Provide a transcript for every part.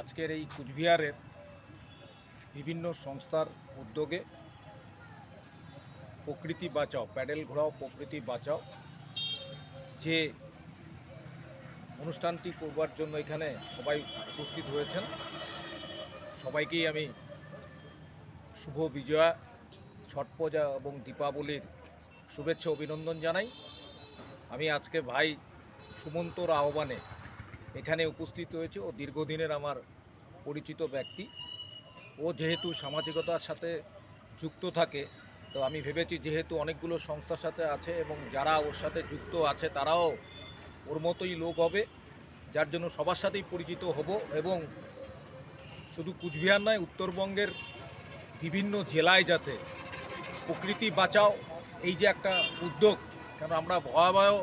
আজকের এই কুচবিহারের বিভিন্ন সংস্থার উদ্যোগে প্রকৃতি বাঁচাও, প্যাডেল ঘোরাও, প্রকৃতি বাঁচাও। যে অনুষ্ঠানটি করবার জন্য এখানে সবাই উপস্থিত হয়েছেন। সবাইকেই আমি শুভ বিজয়া, ছট পূজা এবং দীপাবলির শুভেচ্ছা, অভিনন্দন জানাই। আমি আজকে ভাই সুমন্তর আহ্বানে এখানে উপস্থিত হয়েছে ও দীর্ঘদিনের আমার পরিচিত ব্যক্তি। ও যেহেতু সামাজিকতার সাথে যুক্ত থাকে, তো আমি ভেবেছি যেহেতু অনেকগুলো সংস্থার সাথে আছে এবং যারা ওর সাথে যুক্ত আছে, তারাও ওর মতোই লোক হবে, যার জন্য সবার সাথেই পরিচিত হব এবং শুধু কুচবিহার নয়, উত্তরবঙ্গের বিভিন্ন জেলায় যাতে প্রকৃতি বাঁচাও, এই যে একটা উদ্যোগ, কেন আমরা ভয়াবহ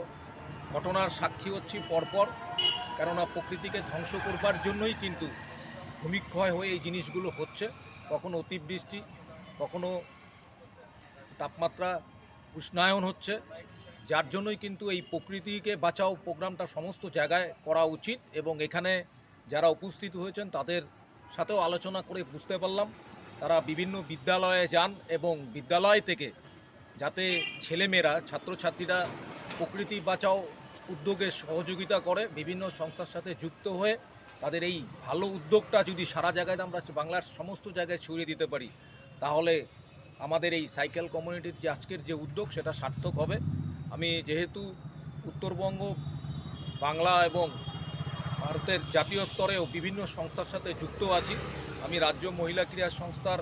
ঘটনার সাক্ষী হচ্ছি পরপর। কেননা প্রকৃতিকে ধ্বংস করবার জন্যই কিন্তু ভূমিক্ষয় হয়ে এই জিনিসগুলো হচ্ছে। কখনো অতিবৃষ্টি, কখনো তাপমাত্রা উষ্ণায়ন হচ্ছে। যার জন্যই কিন্তু এই প্রকৃতিকে বাঁচাও প্রোগ্রামটা সমস্ত জায়গায় করা উচিত এবং এখানে যারা উপস্থিত হয়েছেন তাদের সাথেও আলোচনা করে বুঝতে পারলাম। তারা বিভিন্ন বিদ্যালয়ে যান এবং বিদ্যালয় থেকে যাতে ছেলেমেয়েরা, ছাত্রছাত্রীরা প্রকৃতি বাঁচাও উদ্যোগে সহযোগিতা করে বিভিন্ন সংস্থার সাথে যুক্ত হয়ে তাদের এই ভালো উদ্যোগটা যদি সারা জায়গায় আমরা বাংলার সমস্ত জায়গায় ছড়িয়ে দিতে পারি, তাহলে আমাদের এই সাইকেল কমিউনিটির যে আজকের যে উদ্যোগ সেটা সার্থক হবে। আমি যেহেতু উত্তরবঙ্গ, বাংলা এবং ভারতের জাতীয় স্তরেও বিভিন্ন সংস্থার সাথে যুক্ত আছি। আমি রাজ্য মহিলা ক্রীড়া সংস্থার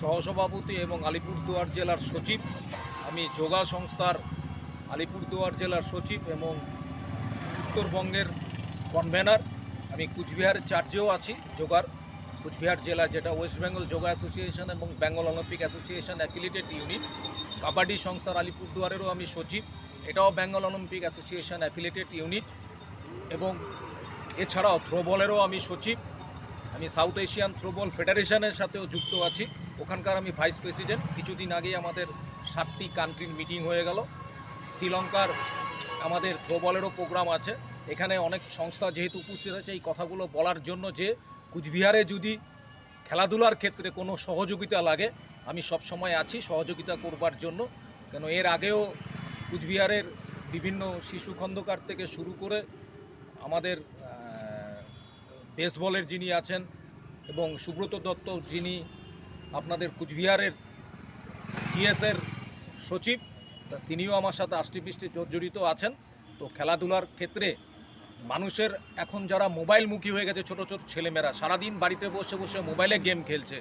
সহসভাপতি এবং আলিপুরদুয়ার জেলার সচিব। আমি যোগা সংস্থার আলিপুরদুয়ার জেলার সচিব এবং উত্তরবঙ্গের কনভেনার আমি কুচবিহারের চার্জেও আছি যোগার কুচবিহার জেলা যেটা ওয়েস্ট বেঙ্গল যোগা অ্যাসোসিয়েশন এবং Bengal Olympic association affiliated unit kabaddi সংস্থার আলিপুরদুয়ারেরও আমি সচিব। এটাও Bengal Olympic association affiliated unit এবং এছাড়াও থ্রোবলেরও আমি সচিব। আমি সাউথ এশিয়ান থ্রোবল ফেডারেশনের সাথেও যুক্ত আছি। ওখানকার আমি ভাইস প্রেসিডেন্ট কিছুদিন আগেই আমাদের সাতটি কান্ট্রির মিটিং হয়ে গেল। শ্রীলঙ্কার আমাদের থ্রোবলেরও প্রোগ্রাম আছে। এখানে অনেক সংস্থা যেহেতু উপস্থিত আছে এই কথাগুলো বলার জন্য যে কুচবিহারে যদি খেলাধুলার ক্ষেত্রে কোনো সহযোগিতা লাগে, আমি সব সময় আছি সহযোগিতা করবার জন্য। কেন এর আগেও কুচবিহারের বিভিন্ন শিশু খন্দকার থেকে শুরু করে আমাদের বেসবলের যিনি আছেন এবং সুব্রত দত্ত যিনি আপনাদের কুচবিহারের জিএসের সচিব তিনিও আমার সাথে আষ্টিপৃষ্টি জড়িত আছেন। তো খেলাধুলার ক্ষেত্রে মানুষের এখন যারা মোবাইলমুখী হয়ে গেছে, ছোট ছোট ছেলেমেয়েরা, সারাদিন বাড়িতে বসে বসে মোবাইলে গেম খেলছে,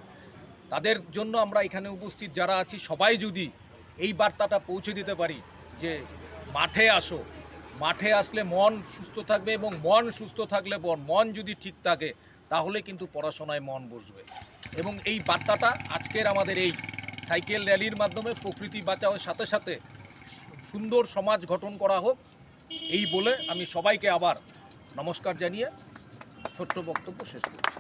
তাদের জন্য আমরা এখানে উপস্থিত যারা আছি, সবাই যদি এই বার্তাটা পৌঁছে দিতে পারি যে মাঠে আসো, মাঠে আসলে মন সুস্থ থাকবে এবং মন সুস্থ থাকলে মন মন যদি ঠিক থাকে, তাহলে কিন্তু পড়াশোনায় মন বসবে। এবং এই বার্তাটা আজকের আমাদের এই সাইকেল র্যালির মাধ্যমে প্রকৃতি বাঁচাওয়ার সাথে সাথে সুন্দর সমাজ গঠন করা হোক, এই বলে আমি সবাইকে আবার নমস্কার জানিয়ে ছোট্ট বক্তব্য শেষ করছি।